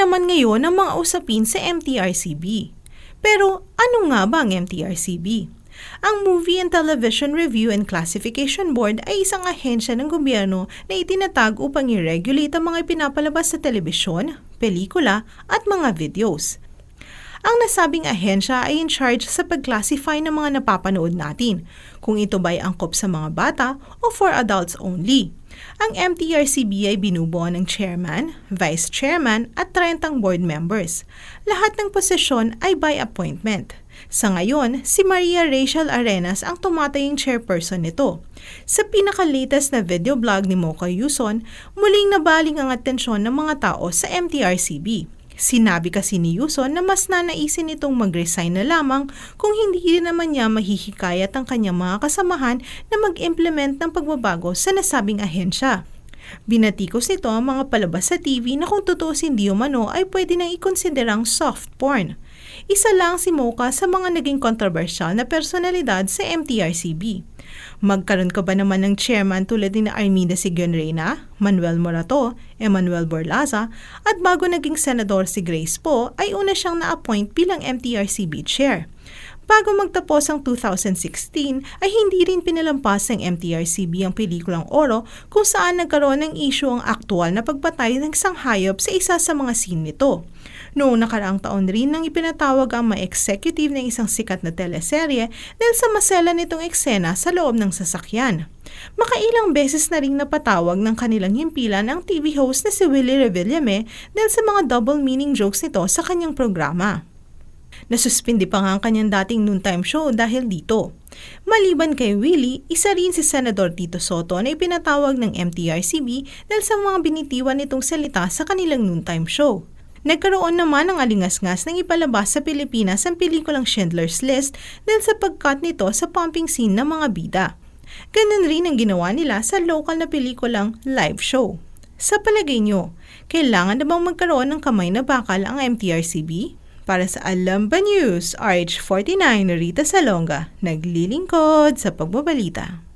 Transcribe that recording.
naman ngayon ang mga usapin sa MTRCB. Pero ano nga ba ang MTRCB? Ang Movie and Television Review and Classification Board ay isang ahensya ng gobyerno na itinatag upang i-regulate ang mga ipinapalabas sa telebisyon, pelikula at mga videos. Ang nasabing ahensya ay in charge sa pag-classify ng mga napapanood natin, kung ito ba'y angkop sa mga bata o for adults only. Ang MTRCB ay binubuo ng chairman, vice chairman at 30 board members. Lahat ng posisyon ay by appointment. Sa ngayon, si Maria Rachel Arenas ang tumatayong chairperson nito. Sa pinaka-latest na video blog ni Mocha Yuson, muling nabaling ang atensyon ng mga tao sa MTRCB. Sinabi kasi ni Yuson na mas nanaisin itong mag-resign na lamang kung hindi naman niya mahihikayat ang kanyang mga kasamahan na mag-implement ng pagbabago sa nasabing ahensya. Binatikos nito ang mga palabas sa TV na kung totoo hindi umano ay pwede nang ikonsiderang soft porn. Isa lang si Mocha sa mga naging kontrobersyal na personalidad sa MTRCB. Magkaroon ka ba naman ng chairman tulad ni Armida Sigon Reyna, Manuel Morato, Emmanuel Borlaza, at bago naging senador si Grace Po ay una siyang na-appoint bilang MTRCB chair. Bago magtapos ang 2016 ay hindi rin pinalampas ng MTRCB ang pelikulang Oro kung saan nagkaroon ng issue ang aktual na pagpatay ng isang hayop sa isa sa mga scene nito. Noong nakaraang taon rin nang ipinatawag ang mga executive ng isang sikat na teleserye dahil sa masela nitong eksena sa loob ng sasakyan. Makailang beses na ring napatawag ng kanilang himpilan ang TV host na si Willie Revillame dahil sa mga double meaning jokes nito sa kanyang programa. Nasuspindi pa nga ang kanyang dating noontime show dahil dito. Maliban kay Willie, isa rin si Senador Tito Soto na ipinatawag ng MTRCB dahil sa mga binitiwan nitong salita sa kanilang noontime show. Nagkaroon naman ng alingas-ngas nang ipalabas sa Pilipinas ang pelikulang Schindler's List dahil sa pagkat nito sa pumping scene ng mga bida. Ganun rin ang ginawa nila sa local na pelikulang live show. Sa palagay nyo, kailangan na bang magkaroon ng kamay na bakal ang MTRCB? Para sa Alamba News, RH49 Rita Salonga, naglilingkod sa pagbabalita.